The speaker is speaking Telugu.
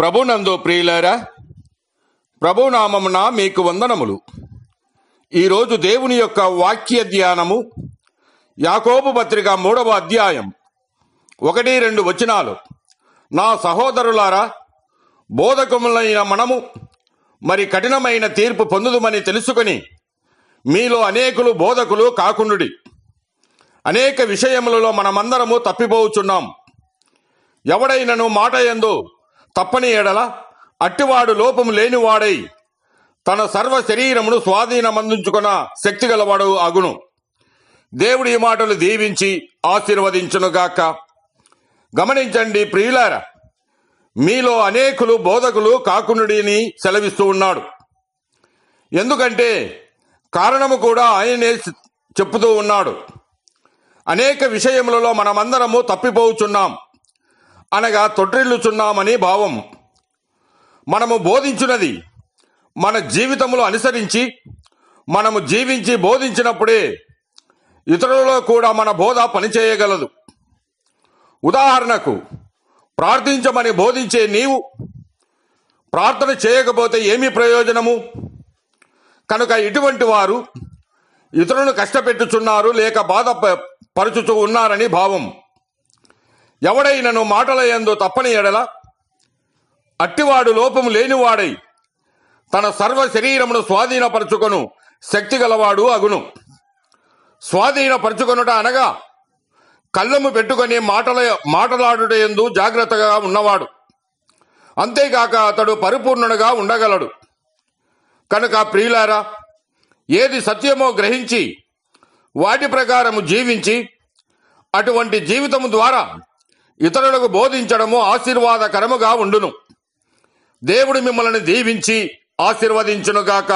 ప్రభునందు ప్రియులారా ప్రభునామమున మీకు వందనములు. ఈరోజు దేవుని యొక్క వాక్య ధ్యానము యాకోబు పత్రిక మూడవ అధ్యాయం ఒకటి రెండు వచనాలు. నా సహోదరులారా బోధకములైన మనము మరి కఠినమైన తీర్పు పొందుదుమని తెలుసుకొని మీలో అనేకులు బోధకులు కాకుండుడి. అనేక విషయములలో మనమందరము తప్పిపోవుచున్నాం ఎవడైనను మాట ఎందు తప్పని ఎడల అట్టివాడు లోపము లేనివాడై తన సర్వ శరీరమును స్వాధీనమందించుకున్న శక్తి గలవాడు అగును. దేవుడి ఈ మాటలు దీవించి ఆశీర్వదించునుగాక. గమనించండి ప్రియులార మీలో అనేకులు బోధకులు కాకునుడిని సెలవిస్తూ ఉన్నాడు. ఎందుకంటే కారణము కూడా ఆయనే చెప్పుతూ ఉన్నాడు. అనేక విషయములలో మనమందరము తప్పిపోవుచున్నాం అనగా తొట్టిల్లుచున్నామని భావం. మనము బోధించున్నది మన జీవితములు అనుసరించి మనము జీవించి బోధించినప్పుడే ఇతరులలో కూడా మన బోధ పనిచేయగలదు. ఉదాహరణకు ప్రార్థించమని బోధించే నీవు ప్రార్థన చేయకపోతే ఏమి ప్రయోజనము? కనుక ఇటువంటి వారు ఇతరులను కష్టపెట్టుచున్నారు లేక బాధ ప- పరుచుతూ ఉన్నారని భావం. ఎవడైనను మాటల తప్పని ఎడల? అట్టివాడు లోపము లేనివాడై తన సర్వ శరీరమును స్వాధీనపరచుకొను శక్తి గలవాడు అగును. స్వాధీనపరచుకొనుట అనగా కళ్ళము పెట్టుకొని మాటల మాటలాడుట ఎందు జాగ్రత్తగా ఉన్నవాడు. అంతేకాక అతడు పరిపూర్ణుడుగా ఉండగలడు. కనుక ప్రియులారా ఏది సత్యమో గ్రహించి వాటి ప్రకారము జీవించి అటువంటి జీవితము ద్వారా ఇతరులకు బోధించడము ఆశీర్వాదకరముగా ఉండును. దేవుడు మిమ్మల్ని దీవించి ఆశీర్వదించునుగాక.